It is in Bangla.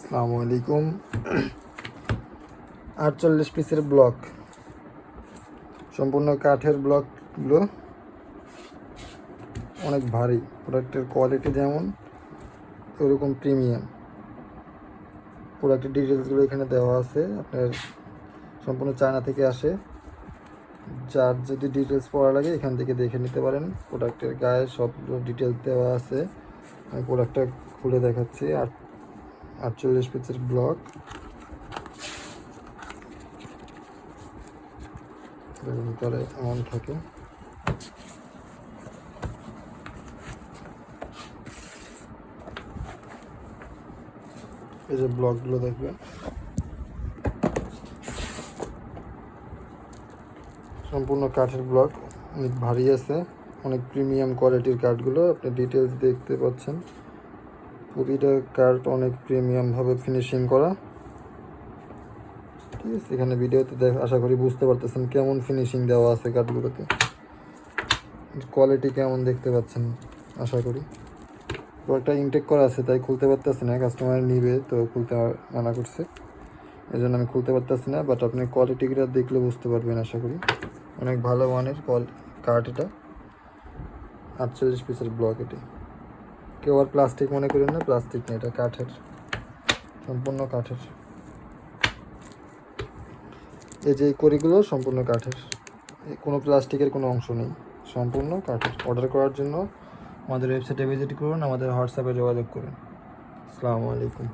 আসসালামু আলাইকুম। আটচল্লিশ পিসের ব্লক। সম্পূর্ণ কাঠের ব্লকগুলো অনেক ভারী। প্রোডাক্টের কোয়ালিটি যেমন, ওরকম প্রিমিয়াম। প্রোডাক্টের ডিটেলসগুলো এখানে দেওয়া আছে। আপনার সম্পূর্ণ চায়না থেকে আসে। যার যদি ডিটেলস পড়া লাগে, এখান থেকে দেখে নিতে পারেন। প্রোডাক্টের গায়ে সবগুলো ডিটেলস দেওয়া আছে। আমি প্রোডাক্টটা খুলে দেখাচ্ছি। আট আটচল্লিশ পিসের ব্লক। ভিতরে এমন থাকে। এই যে ব্লকগুলো দেখবেন। সম্পূর্ণ কাঠের ব্লক, অনেক ভারী আছে, অনেক প্রিমিয়াম কোয়ালিটির কাঠগুলো, আপনি ডিটেলস দেখতে পাচ্ছেন। প্রতিটা কার্ড অনেক প্রিমিয়ামভাবে ফিনিশিং করা। ঠিক আছে, এখানে ভিডিওতে দেখ, আশা করি বুঝতে পারতেছেন কেমন ফিনিশিং দেওয়া আছে কার্ডগুলোতে কোয়ালিটি কেমন দেখতে পাচ্ছেন, আশা করি। একটা ইনটেক করা আছে, তাই খুলতে পারতেছি না কাস্টমার নিবে তো খুলতে মানা করছে। এই জন্য আমি খুলতে পারতেছি না বাট আপনি কোয়ালিটিটা দেখলে বুঝতে পারবেন, আশা করি। অনেক ভালো মানের কল কার্ড এটা। আটচল্লিশ পিসের ব্লক এটি। কেউ আর প্লাস্টিক মনে করেন না প্লাস্টিক না, এটা কাঠের, সম্পূর্ণ কাঠের। এই যে এই কড়িগুলো সম্পূর্ণ কাঠের। কোনো প্লাস্টিকের কোনো অংশ নেই, সম্পূর্ণ কাঠের। অর্ডার করার জন্য আমাদের ওয়েবসাইটে ভিজিট করুন, আমাদের হোয়াটসঅ্যাপে যোগাযোগ করুন। আসসালামু আলাইকুম।